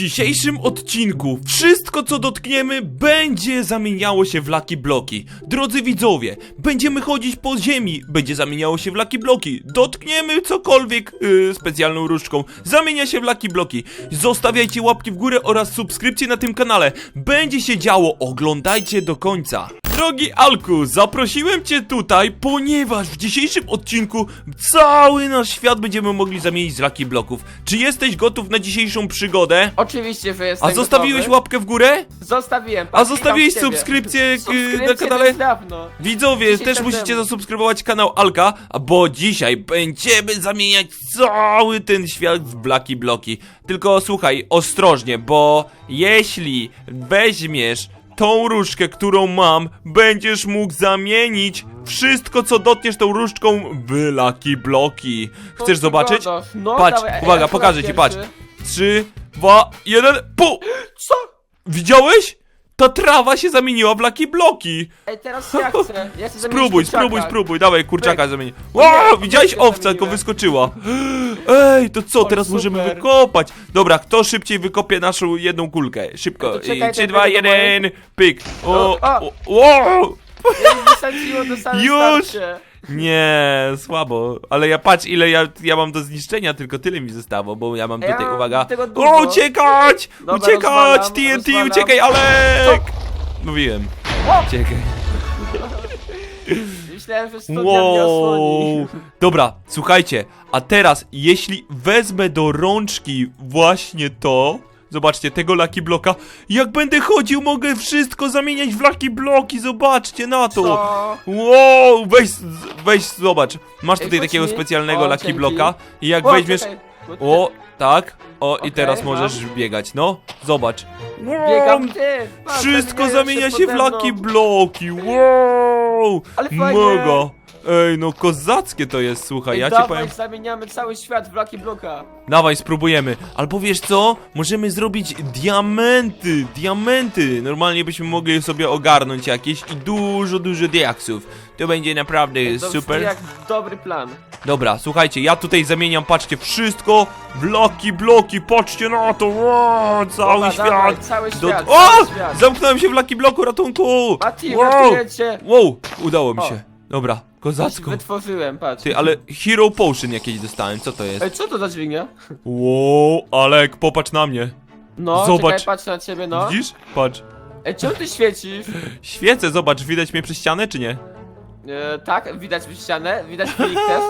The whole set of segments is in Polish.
dzisiejszym odcinku wszystko co dotkniemy będzie zamieniało się w Lucky Bloki. Drodzy widzowie, będziemy chodzić po ziemi, będzie zamieniało się w Lucky Bloki. Dotkniemy cokolwiek yy, specjalną różdżką, zamienia się w Lucky Bloki. Zostawiajcie łapki w górę oraz subskrypcje na tym kanale. Będzie się działo, oglądajcie do końca. Drogi Alku, zaprosiłem cię tutaj, ponieważ w dzisiejszym odcinku cały nasz świat będziemy mogli zamienić z Lucky Bloków. Czy jesteś gotów na dzisiejszą przygodę? Oczywiście, że jestem A zostawiłeś gotowy. łapkę w górę? Zostawiłem. A zostawiłeś subskrypcję y, na kanale? dawno. Widzowie, 10 też musicie temu. zasubskrybować kanał Alka, a bo dzisiaj będziemy zamieniać cały ten świat w Blaki Bloki. Tylko słuchaj, ostrożnie, bo jeśli weźmiesz tą różdżkę, którą mam, będziesz mógł zamienić wszystko, co dotkniesz tą różdżką w Lucky Bloki. Chcesz ty zobaczyć? gadasz? No, Patrz, dawaj, uwaga, ja pokażę ci, pierwszy. patrz. Trzy, dwa, jeden, pu! Co? Widziałeś? Ta trawa się zamieniła w Lucky Bloki. Ej, teraz ja chcę. Ja chcę zamienić Spróbuj, kurczaka. spróbuj, spróbuj, dawaj kurczaka. O Wow, widziałeś owca, tylko zamieniłem. wyskoczyła. Ej, to co, Oj, teraz możemy super. wykopać. Dobra, kto szybciej wykopie naszą jedną kulkę? Szybko. To czekaj, I Trzy, to dwa, będę do mojej. jeden, pyk. O, O, o, wow! Ja mi wysadziło Już! starcie. Nie, słabo. Ale ja patrz, ile ja, ja mam do zniszczenia, tylko tyle mi zostało, bo ja mam Ja tutaj, mam uwaga. tego dużo. O, uciekać! Dobra, uciekać! rozwalam, TNT, rozwalam. uciekaj, Alek! Mówiłem. O! Uciekaj. Myślałem, że studnia mnie osłoni. Wow. Dobra, słuchajcie, a teraz jeśli wezmę do rączki właśnie to, zobaczcie, tego Lucky Bloka, jak będę chodził, mogę wszystko zamieniać w Lucky Bloki, zobaczcie na to. Co? Wow, weź, weź, zobacz, masz Ej, tutaj chodź takiego mi. specjalnego O, Lucky dzięki. Bloka i jak O, weźmiesz, czekaj. o, tak, o i teraz możesz biegać, no, zobacz. Biegam ty. patrz, Wszystko zamienia się w pode mną. Lucky Bloki, wow! Ale fajnie. Mega! Ej, no kozackie to jest, słuchaj, ja ci dawaj, powiem... zamieniamy cały świat w Lucky Bloka. Dawaj, spróbujemy. Albo wiesz co? Możemy zrobić diamenty, diamenty. Normalnie byśmy mogli sobie ogarnąć jakieś i dużo, dużo diaksów. To będzie naprawdę To super. jak dobry plan. Dobra, słuchajcie, ja tutaj zamieniam, patrzcie, wszystko w Lucky Bloki, patrzcie na to, wow, cały Dobra, świat. dawaj, cały Do... świat, O! cały świat. Zamknąłem się w Lucky Bloku, ratunku! Mati, Wow! Wow, udało mi O. się. Dobra, kozacko. wytworzyłem, patrz. Ty, ale Hero Potion jakieś dostałem, co to jest? Ej, co to za dźwignia? Wow, Alek, popatrz na mnie. No, Zobacz. czekaj, patrz na ciebie, no. Widzisz? Patrz. Ej, czemu ty świecisz? Świecę, zobacz, widać mnie przez ścianę, czy nie? E, tak, widać ścianę, widać klik też.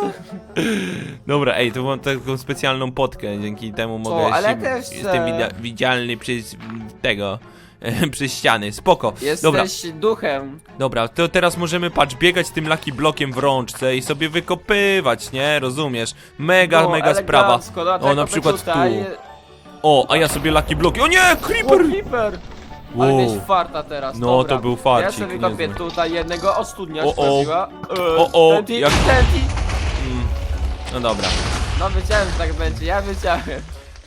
Dobra, ej, tu mam taką specjalną potkę, dzięki temu mogę ale się, też, jestem e, widia- widzialny przez tego, przez ściany, spoko. Jesteś Dobra, duchem. dobra, to teraz możemy, patrz, biegać tym Lucky Blokiem w rączce i sobie wykopywać, nie? Rozumiesz? Mega, no, mega sprawa. elegancko, No, O, tak na przykład tutaj. tu. O, a ja sobie Lucky Bloki, o nie, O, Creeper! Creeper! Ale Wow. mieć farta teraz, No, dobra. to był farcik, Ja sobie kopię niezły. tutaj jednego, o studnia O, o. sprawiła. E, O, o, TNT, jak- TNT. Mm. No dobra. No wiedziałem, że tak będzie, ja wiedziałem.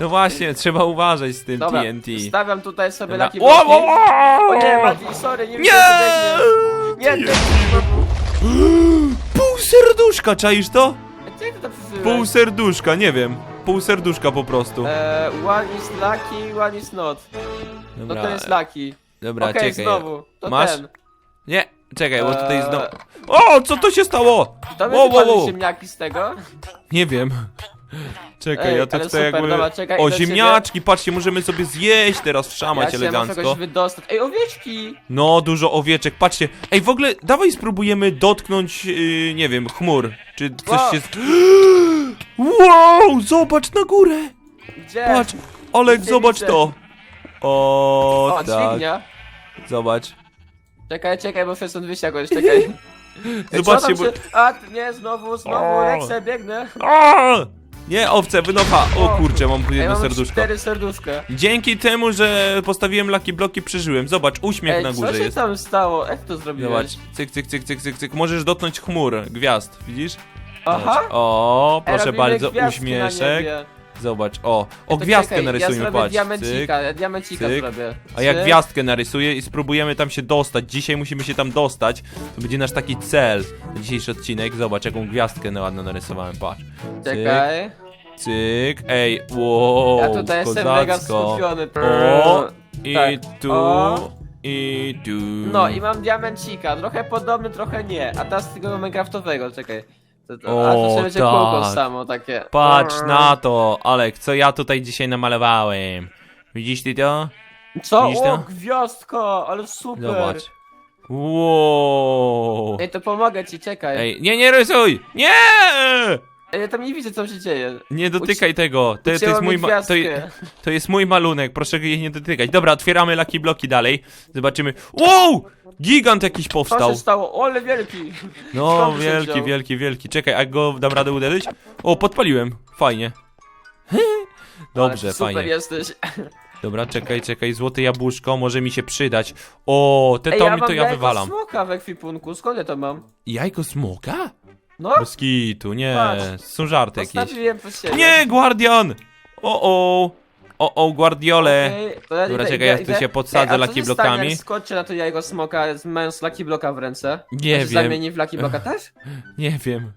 No właśnie, trzeba uważać z tym Dobra, TNT. stawiam tutaj sobie Dobra. Lucky O, Bloki. o, o! O nie, Mati, sorry, nie Nie! że biegniesz. Nie, TNT. Pół serduszka, czaisz to? Jak ty to przeżyłeś? Pół serduszka, nie wiem. Pół serduszka po prostu. E, one is lucky, one is not. No to jest lucky. dobra, Okej, czekaj. znowu. To Masz? ten. Nie, czekaj, bo tutaj Eee. znowu... O, co to się stało? To Wow, wow, wow. ziemniaki z tego? Nie wiem. Czekaj, Ej, ja to ale tutaj super, jakby... dobra, czekaj, o, idę do ciebie. ziemniaczki, patrzcie, możemy sobie zjeść teraz, Ja wszamać się muszę elegancko. wydostać. Ej, owieczki! No, dużo owieczek, patrzcie. Ej, w ogóle, dawaj spróbujemy dotknąć, yy, nie wiem, chmur. Czy coś Wow. się... Wow, zobacz na górę! Gdzie? Patrz, Olek, zobacz widzę. to. O, O, tak, dźwignia. zobacz. Czekaj, czekaj, bo stąd wyjść jakoś, czekaj. Ej, Zobaczcie, bo... się... A, nie, znowu, znowu, O. lecę, biegnę. A! Nie, owce, wynocha. O kurczę, mam Ej, jedno serduszko. cztery serduszka. Dzięki temu, że postawiłem Lucky Bloki, przeżyłem. Zobacz, uśmiech Ej, na co górze się jest. tam stało? Jak to zrobiłeś? Zobacz, cyk, cyk, cyk, cyk, cyk, cyk. Możesz dotknąć chmur, gwiazd, widzisz? Aha! O, Ej, proszę robimy bardzo, gwiazdki na uśmieszek. niebie. Zobacz, o, o To gwiazdkę czekaj, narysujmy, ja zrobię patrz. diamencika, Cyk. ja diamencika cyk. zrobię. A ja Cyk. gwiazdkę narysuję i spróbujemy tam się dostać. Dzisiaj musimy się tam dostać. To będzie nasz taki cel na dzisiejszy odcinek. Zobacz, jaką gwiazdkę na ładno narysowałem, patrz. Cyk. Czekaj. cyk, ej, wow, Ja tutaj jestem mega kozacko. skupiony. O, i Tak. tu, O. i tu. No i mam diamencika, trochę podobny, trochę nie. A teraz tego minecraftowego, czekaj. To, to, a to O, sobie będzie tak. kółko samo takie. Patrz na to, Alek, co ja tutaj dzisiaj namalowałem. Widzisz ty to? Co? Widzisz O, to? gwiazdko, ale super. Zobacz. Wow. Ej, to pomogę ci, czekaj. Ej, nie, nie rysuj! Nie! Ja tam nie widzę, co się dzieje. Nie dotykaj tego. To, to, jest mi mój ma- to, gwiazdkę. to jest mój malunek, proszę jej nie dotykać. Dobra, otwieramy Lucky Bloki dalej. Zobaczymy. Wow! Gigant jakiś Co powstał. się stało? O, ale wielki. No, Skąd się wielki, wziął? wielki, wielki. Czekaj, a go dam radę uderzyć? O, podpaliłem. Fajnie. Dobrze, Ale super fajnie. jesteś. Dobra, czekaj, czekaj, złote jabłuszko może mi się przydać. O, te Ej, to ja mi to mam ja jajko wywalam. smoka w ekwipunku, skąd ja to mam? Jajko smoka? No, Bez kitu, nie, Patrz. są żarty jakieś. postawiłem po siebie. Nie, Guardian! O, o, o, o, Guardiole. Okej, to ja Dobra, idę, czekaj, idę, ja tu się podsadzę Ej, a co Lucky się Blockami. Stanie, jak skoczę na to jajko smoka, z- mając Lucky Bloka w ręce? Nie To się wiem, zamieni w Lucky Bloka też? nie wiem.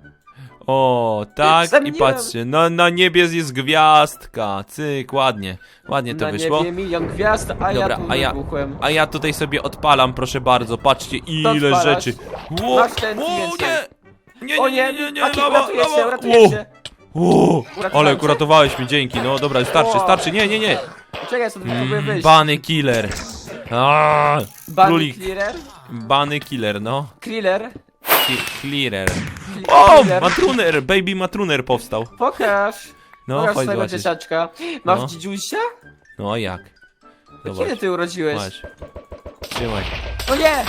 O, tak, i Zamieniłem. patrzcie, no, na niebie jest gwiazdka. Cyk, ładnie, ładnie to na wyszło. niebie milion gwiazd, a Dobra, ja tu a ja- wybuchłem. A ja tutaj sobie odpalam, proszę bardzo, patrzcie ile odpalasz? rzeczy. Ło, Masz ten nie! Nie, O nie, nie, nie, nie, Aki, lawa, uratujecie, lawa. uratujecie. Ło, Uratowałem ale cię? uratowałeś mnie, dzięki, no dobra, starczy, starczy, nie, nie, nie. Czekaj, sobie próbuję Mm, wyjść. Bany killer. Aaaa, Bunny królik. clearer? Bany killer, no. Clearer? Ki- Clearer. Cl- O, clearer. matruner, baby matruner powstał. Pokaż. No, Pokaż chodź swojego zobaczyć. dzieciaczka. Masz No. dzidziusia? No a jak? Kiedy Zobacz, ty urodziłeś? masz. Trzymaj. O nie!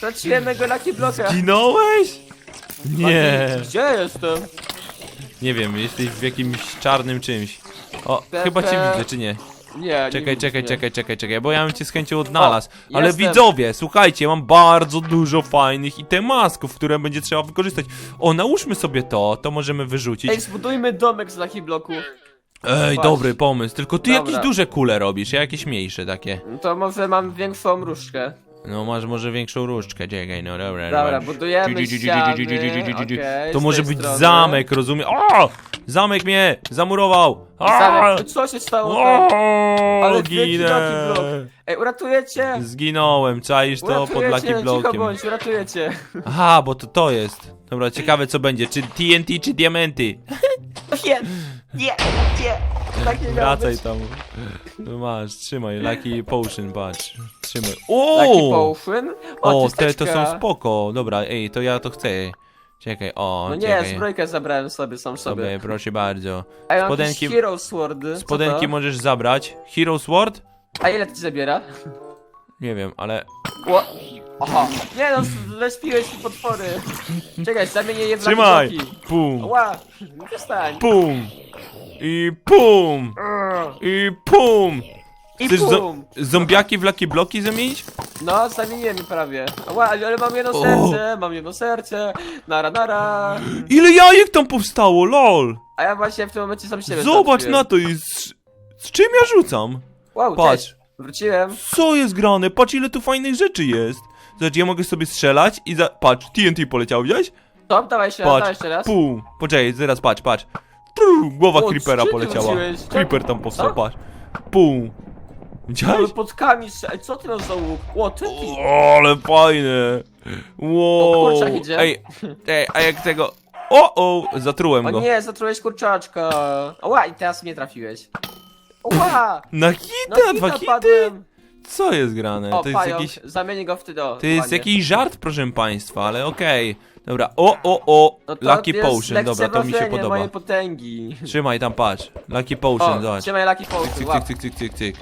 Straciłem mego Lucky Bloka. Ginąłeś? Nie. Gdzie jestem? Nie wiem, jesteś w jakimś czarnym czymś. O, Te- chyba cię te- widzę, czy nie? Nie, nie Czekaj, czekaj, mnie. czekaj, czekaj, czekaj, bo ja bym cię z chęcią odnalazł. O, Ale jestem. widzowie, słuchajcie, mam bardzo dużo fajnych itemasków, które będzie trzeba wykorzystać. O, nałóżmy sobie to, to możemy wyrzucić. Ej, zbudujmy domek z Lucky Bloku. Ej, patrz. dobry pomysł, tylko ty Dobra. jakieś duże kule robisz, ja jakieś mniejsze takie. No To może mam większą różdżkę. No masz może większą różdżkę, czekaj, no dobra. Dobra, budujemy ściany, okej, To z może tej być strony. zamek, rozumiem? O! Zamek mnie zamurował! Zamek, co się stało tam? Ale wielki. Ej, uratuję cię! Zginąłem, czaisz to pod Lucky cię, cicho Blockiem. bądź, uratuję cię. Aha, bo to to jest. Dobra, ciekawe co będzie, czy TNT, czy diamenty. Nie, nie, nie. Tak nie miało Wracaj być. tam. No masz, trzymaj, Lucky Potion, patrz. Trzymaj. Lucky O! Potion? O, te to są spoko. Dobra, ej, to ja to chcę. Czekaj, o, No nie, czekaj. zbrojkę zabrałem sobie, sam sobie. Sobie, proszę bardzo. A ja mam spodenki- jakieś Hero Swordy. Co Spodenki to? możesz zabrać. Hero Sword? A ile ci zabiera? Nie wiem, ale... Ło... Aha. Nie no, lespiłeś mi potwory. Czekaj, zamienię je w Trzymaj! Lucky Bloki. Pum, Ła, no przestań. pum. I pum. I pum. I Chcesz zo pum. zombiaki w Lucky Bloki zamienić? No, zamieniłem je prawie. Ła, ale mam jedno O. serce, mam jedno serce. Nara, nara. Ile jajek tam powstało, lol! A ja właśnie w tym momencie sam siebie Zobacz na to i z, z czym ja rzucam? Wow, Patrz. cześć. Wróciłem. Co jest grane? Patrz ile tu fajnych rzeczy jest. Zobacz, ja mogę sobie strzelać i za... Patrz, TNT poleciał, widziałeś? Stop, dawaj jeszcze raz, dawaj Patrz, jeszcze raz. pum. Poczekaj, zaraz patrz, patrz. Pum, Głowa O, creepera poleciała. wróciłeś? Creeper tam powstał, Co? patrz. Pum. Ale Widziałeś? podkami, strzel- Ej, co ty masz za łuk? Ło, ty ty. O, ale fajne. Wow. O, kurczak idzie. Ej, ej, a jak tego... O, o, zatrułem O go. nie, zatrułeś kurczaczka. Ła, i teraz mnie trafiłeś. Ła! Na No hita, dwa hity? padłem. Co jest grane? O, to jest pająk, jakiś... zamienię go w ty do. To jest jakiś żart, proszę państwa, ale okej. Dobra, o, o, o, No to Lucky jest Potion, dobra, to mi się lekceważenie podoba. mojej potęgi. Trzymaj tam, patrz. Lucky Potion, O, zobacz. trzymaj Lucky Potion, Cyk, łap. cyk, cyk, cyk, cyk, cyk.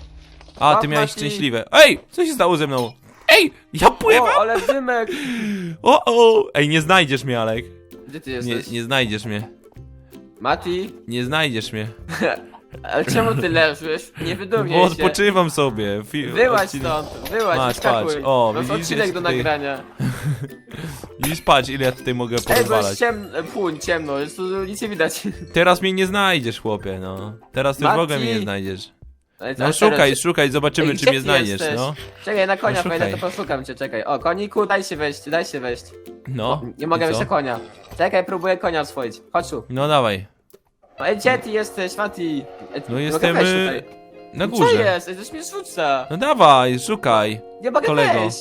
A, ty Łap, miałeś Mati. szczęśliwe. Ej, co się stało ze mną? Ej, ja pływam! O, ale dymek! O, o! Ej, nie znajdziesz mnie, Alek. Gdzie ty Nie, jesteś? nie znajdziesz mnie. Mati? Nie znajdziesz mnie. Ale czemu ty leżysz? Nie Bo wydumniej się. odpoczywam sobie. Fi- Wyłaź odcinek- stąd, wyłaź, Masz, patrz, o, Masz widzisz, odcinek do tutaj- nagrania. Widzisz, patrz, ile ja tutaj mogę Ej, bo jest porozwalać. ciemno, płoń, ciemno, jest tu nic nie widać. Teraz mnie nie znajdziesz, chłopie, no. Teraz ty w ogóle mnie nie Mati. znajdziesz. Ej, No teraz- szukaj, szukaj, zobaczymy, Ej, czy gdzie mnie ty znajdziesz, jesteś? no. Czekaj, na konia No, wejdę, to poszukam cię, czekaj. O, koniku, daj się wejść, daj się wejść. No. Nie mogę i wejść co? na konia. Czekaj, próbuję konia oswoić. Chodź tu. No dawaj. Ej, gdzie ty jesteś, Mati? No mogę jestem, wejść y, tutaj. Na Co górze. jest? Ej, coś mnie rzuca. No dawaj, szukaj. Nie mogę kolego. wejść.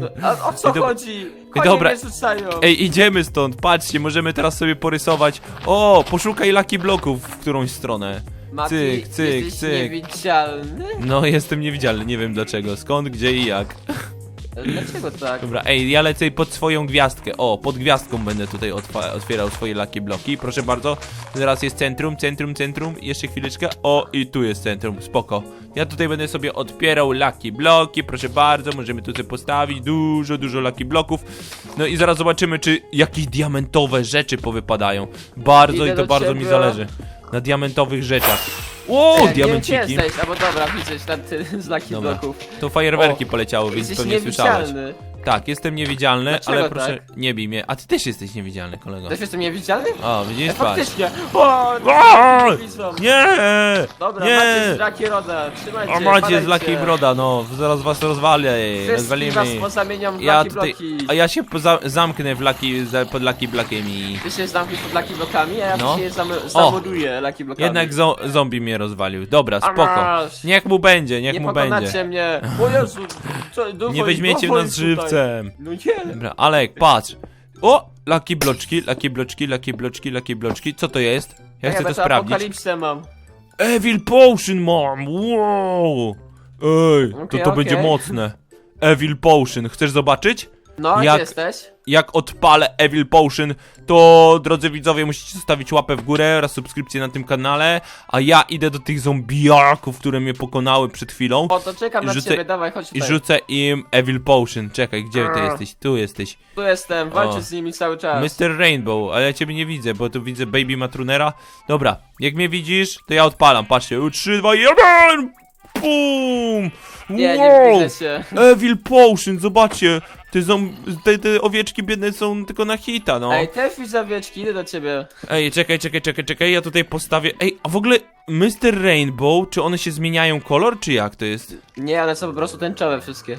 No, A o co Ej, chodzi? Konie dobra. mnie rzucają. Ej, idziemy stąd, patrzcie, możemy teraz sobie porysować. O, poszukaj laki bloków w którąś stronę. Mati, cyk, cyk, jesteś cyk. niewidzialny? No, jestem niewidzialny, nie wiem dlaczego, skąd, gdzie i jak. Dlaczego tak? Dobra, ej, ja lecę pod swoją gwiazdkę. O, pod gwiazdką będę tutaj otwierał swoje laki bloki. Proszę bardzo. Zaraz jest centrum, centrum, centrum. Jeszcze chwileczkę. O, i tu jest centrum. Spoko. Ja tutaj będę sobie otwierał laki bloki. Proszę bardzo, możemy tu sobie postawić dużo, dużo laki bloków. No i zaraz zobaczymy, czy jakieś diamentowe rzeczy powypadają. Bardzo Idę i to bardzo mi ciebie. zależy. Na diamentowych rzeczach. O, Nie wiem, gdzie diamenciki. jesteś, albo dobra, widzisz na ty, znaki Dobra. bloków. To fajerwerki poleciało, więc Jesteś pewnie słyszałeś. niewidzialny. Tak, jestem niewidzialny, Dlaczego ale proszę, tak? nie bij mnie. A ty też jesteś niewidzialny, kolego. Też jestem niewidzialny? O, widzisz, patrz. faktycznie. O, O! nie. Nie! Dobra, nie! macie z Raki Roda, trzymajcie, A macie z. Laki Broda, no, zaraz was rozwalę, Wszystkich rozwalimy. was pozamieniam w Ja Laki tutaj, Bloki. a ja się poza, zamknę w laki, za- pod Laki Blakami. Ty się zamkniesz pod Laki Blokami, a ja No. się zam zamoduję Laki Blokami. Jednak zo zombie mnie rozwalił. Dobra, spoko. Niech mu będzie, niech Nie mu pokonacie będzie. mnie. O Jezu, co, ducho, Nie weźmiecie ducho nas jest. Żywcem. No nie. Dobra, Alek, patrz. O! Laki bloczki, laki bloczki, laki bloczki, laki bloczki. Co to jest? Ja chcę to to sprawdzić. apokalipsę mam. Evil Potion mam! Wow! Ej, to Okej, to będzie okej. mocne. Evil Potion, chcesz zobaczyć? No, Jak- gdzie jesteś? Jak odpalę Evil Potion, to drodzy widzowie musicie zostawić łapę w górę oraz subskrypcję na tym kanale, a ja idę do tych zombiaków, które mnie pokonały przed chwilą O, to czekam na Rzucę- ciebie, dawaj, chodź i tutaj. rzucę im Evil Potion. Czekaj, gdzie ty jesteś? Tu jesteś. Tu jestem, walczę O. z nimi cały czas. Mr. Rainbow, ale ja ciebie nie widzę, bo tu widzę Baby Matrunera. Dobra, jak mnie widzisz, to ja odpalam, patrzcie. 3, 2, 1! Pum! Nie, nie Wow! widzę cię. Evil Potion, zobaczcie. Te, zom- te, te owieczki biedne są tylko na hita, no. Ej, też widzę owieczki, idę do ciebie. Ej, czekaj, czekaj, czekaj, czekaj, ja tutaj postawię. Ej, a w ogóle Mr. Rainbow, czy one się zmieniają kolor, czy jak to jest? Nie, one są po prostu tęczowe wszystkie.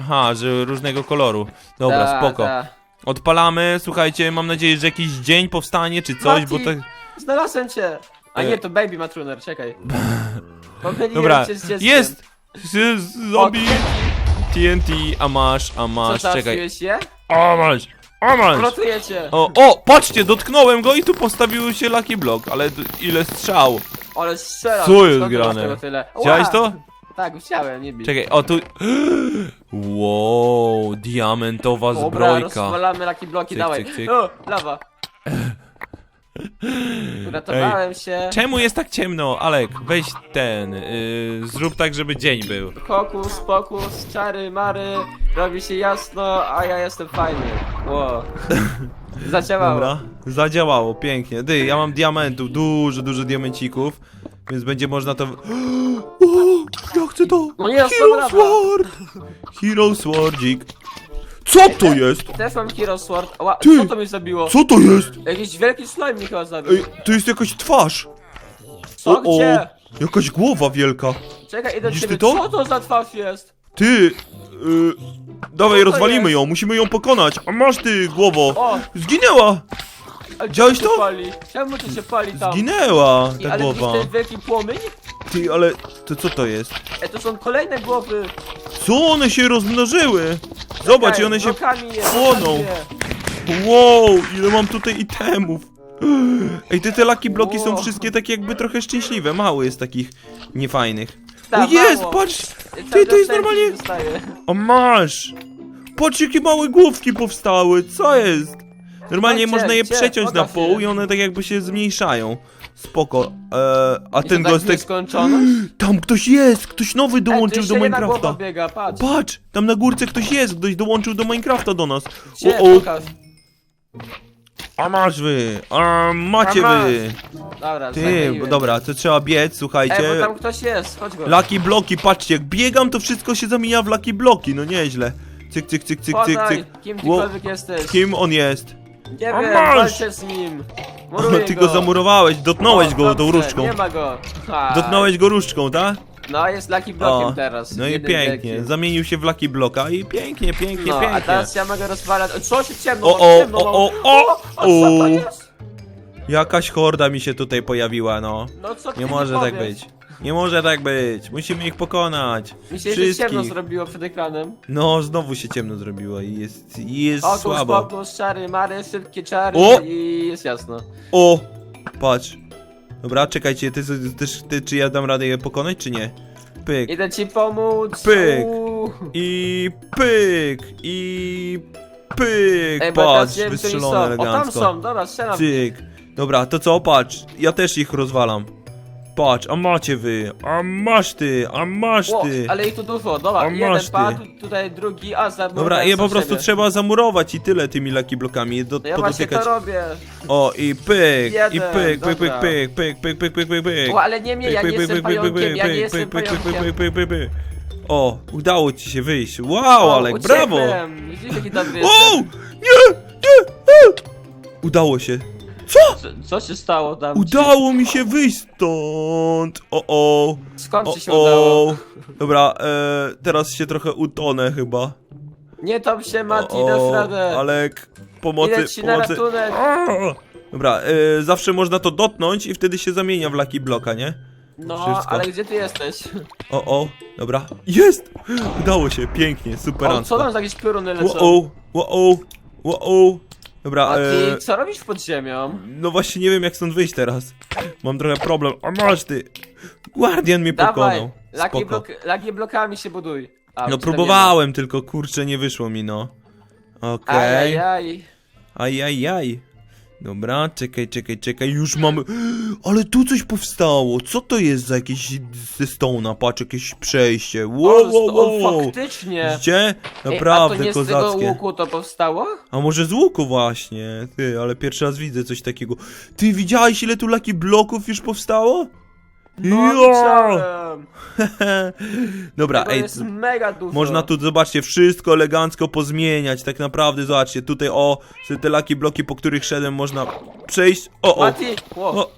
Aha, że różnego koloru. Dobra, Ta, spoko. ta. Odpalamy, słuchajcie, mam nadzieję, że jakiś dzień powstanie, czy coś, bo Mati, tak... Znalazłem cię! A nie, to Baby Matruner, czekaj. Pomyliłem Dobra, cię z dzieckiem. jest! Z- z- Zombie! TNT, a masz, a Co, masz, czekaj. załatwiłeś je? A masz, a masz! Cię! O, o, patrzcie, dotknąłem go i tu postawił się Lucky Block, ale d- ile strzał. Ale strzelam. Co jest skąd ty masz grane? tego Tyle? Widziałeś to? Tak, chciałem, nie bij. Czekaj, o tu... Wow, diamentowa Dobra, zbrojka. rozwalamy laki bloki, Cyk, dawaj. cyk, cyk. O, lawa. Uratowałem się. Czemu jest tak ciemno? Alek, weź ten, yy, zrób tak, żeby dzień był. Hokus, pokus, czary, mary, robi się jasno, a ja jestem fajny. Ło. Zadziałało. Dobra, zadziałało, pięknie. Ty, ja mam diamentów, dużo, dużo diamencików, więc będzie można to... O, ja chcę to! No Hero. Sword! Hero Swordzik. Co to jest? Też mam Hero Sword. Ła, Ty! co to mi zabiło? Co to jest? Jakiś wielki slime mi chyba zabił. Ej, to jest jakaś twarz. Co, O, o, gdzie? jakaś głowa wielka. Czekaj, idę do Widzisz ciebie. ty to? Co to za twarz jest? Ty, yy, dawaj, Co to rozwalimy jest? ją, musimy ją pokonać. A masz ty, głowo. O, Zginęła, ale Widziałeś czemu to? się Pali? Czemu to się pali tam? zginęła I, ta ale widzisz głowa. ten wielki płomień? Ty, ale to co to jest? E, to są kolejne głowy. Co one się rozmnożyły? Zobacz, i one się blokami je, płoną. blokami je. Wow, ile mam tutaj itemów. Ej, te, te laki bloki są Wow. wszystkie takie jakby trochę szczęśliwe. Mało jest takich niefajnych. Ta, O jest, mało. patrz! Cały Ty, to czas jest normalnie... Zostaje. O, masz! Patrz, jakie małe główki powstały, co jest? Normalnie można je Gdzie? przeciąć na Pokaż pół je. i one tak jakby się zmniejszają. Spoko. Eee, a ten tak gostek... nieskończoność? Tam ktoś jest! Ktoś nowy dołączył do Minecrafta. biega, patrz. Patrz, tam na górce ktoś jest, ktoś dołączył do Minecrafta do nas. Gdzie? O, o, Pokaż. a masz wy, a macie A wy. Dobra, Ty, zagaiłem. dobra, to trzeba biec, Ej, bo słuchajcie. tam ktoś jest, chodź go. Lucky bloki, patrzcie, jak biegam, to wszystko się zamienia w lucky bloki, no nieźle. Cyk, cyk, cyk, cyk, cyk, Podaj, cyk. kim tykolwiek jesteś. Kim on jest? Nie A wiem, masz! walczę z nim. Muruję Ty go zamurowałeś, dotknąłeś O, go tą dobrze, różdżką. Nie ma go. Ha. Dotknąłeś go różdżką, tak? No, jest Lucky Blockiem O, teraz. No i jednym pięknie, zamienił się w lucky bloka i pięknie, pięknie, No, a pięknie. teraz ja mogę rozwalać. O, Co się ciemno, O, mam o, ciemno, o, mam. o, o, co to o. jest? Jakaś horda mi się tutaj pojawiła, no. No co ty Nie może tak być. Nie może tak być. Musimy ich pokonać. Mi się jeszcze ciemno Wszystkich. zrobiło przed ekranem. No, znowu się ciemno zrobiło i jest, i jest Okus, słabo. pokus, czary, mary, szybkie czary O! i jest jasno. O! Patrz. Dobra, czekajcie, ty, ty, ty, czy ja dam radę je pokonać, czy nie? Pyk. Idę ci pomóc. Pyk. Uuu. I pyk. I pyk. Ej, bo ja teraz Patrz, nie wiem, gdzie oni wystrzelone są. O, tam elegancko. są, dobra, strzelam. Cyk. Dobra, to co? Patrz, ja też ich rozwalam. Patrz, a macie wy, a masz ty, a masz O, ty. ale ich tu dużo, dobra, A jeden masz ty. padł, tutaj drugi, a za Dobra, je po prostu trzeba zamurować i tyle tymi laki blokami. Do, No ja właśnie to podotykać. robię. O, i pyk, i Jeden, pyk, pyk, pyk, dobra. pyk, pyk, pyk, pyk, pyk, pyk, pyk. O, ale nie mnie, ja nie jestem pyk, pyk, pyk, pająkiem, ja nie pyk, jestem pyk, pyk, pyk, pająkiem. O, udało ci się wyjść. Wow, Alek, brawo! uciekłem. Widzisz, jaki dobry O! Nie! Nie! e! Udało się. Co, co się stało tam? Udało mi się wyjść stąd. O, o. Skąd O, ci się udało? Dobra, e, teraz się trochę utonę chyba. Nie top się, Mati, O, dasz radę. Alek, pomocy, Idę ci na pomocy. ratunek. Dobra, e, zawsze można to dotknąć i wtedy się zamienia w Lucky Bloka, nie? No, wszystko. ale gdzie ty jesteś? O, o, dobra. Jest! Udało się, pięknie, super. O, co tam za jakieś pioruny lecą? Wow, wow, wow. Dobra, A ty e, co robisz pod ziemią? no właśnie nie wiem jak stąd wyjść teraz. Mam trochę problem. A masz ty! Guardian mnie Dawaj, pokonał. laki, Spoko. blok, laki blokami się buduj. A, No czy tam próbowałem, tylko kurczę nie wyszło mi, no. nie ma? Okej. Ajajaj. Ajajaj. Dobra, czekaj, czekaj, czekaj, już mamy... Ale tu coś powstało, co to jest za jakieś ze Stone'a? Patrz, jakieś przejście, wow, wow, o, wow. faktycznie. Widzicie? Ej, a to Naprawdę nie z tego kozackie. łuku to powstało? A może z łuku właśnie? Ty, ale pierwszy raz widzę coś takiego. Ty widziałeś ile tu laki bloków już powstało? No, widziałem. Dobra, Tego ej, jest mega dużo. można tu, zobaczcie, wszystko elegancko pozmieniać, tak naprawdę, zobaczcie, tutaj, o, te laki bloki, po których szedłem, można przejść, o, o, Mati! O, o,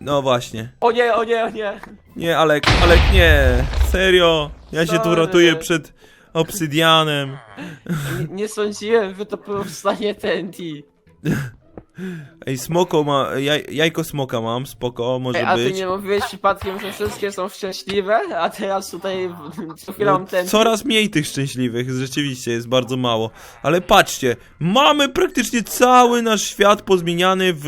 no właśnie, o nie, o nie, o nie. nie, Alek, Alek, nie, serio, ja się tu Sorry. ratuję przed obsydianem, Nie, nie sądziłem, że to powstanie TNT. ej, smoko ma, jaj, jajko smoka mam, spoko, może Ej, a ty być. nie mówiłeś przypadkiem, że wszystkie są szczęśliwe? A teraz tutaj mam No, TNT. coraz mniej tych szczęśliwych, rzeczywiście jest bardzo mało. Ale patrzcie, mamy praktycznie cały nasz świat pozmieniany w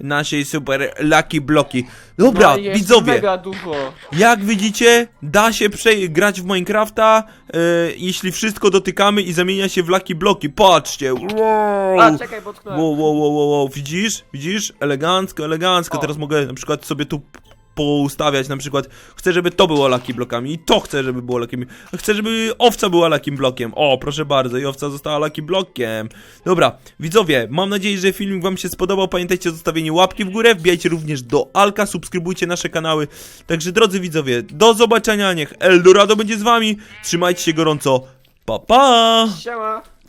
naszej super lucky bloki. Dobra, no, widzowie, mega dużo. jak widzicie, da się grać w Minecrafta, e, jeśli wszystko dotykamy i zamienia się w lucky bloki. Patrzcie, wow. A, czekaj, bo. Wow, wow, wow, wow, wow, widzisz? Widzisz? Elegancko, elegancko. O. Teraz mogę na przykład sobie tu poustawiać, na przykład chcę, żeby to było lucky blokami i to chcę, żeby było lucky Chcę, żeby owca była lucky blokiem. O, proszę bardzo, i owca została lucky blokiem. Dobra, widzowie, mam nadzieję, że filmik wam się spodobał. Pamiętajcie o zostawieniu łapki w górę, wbijajcie również do Alka, subskrybujcie nasze kanały. Także drodzy widzowie, do zobaczenia, niech Eldorado będzie z wami. Trzymajcie się gorąco. Pa, pa! Siema.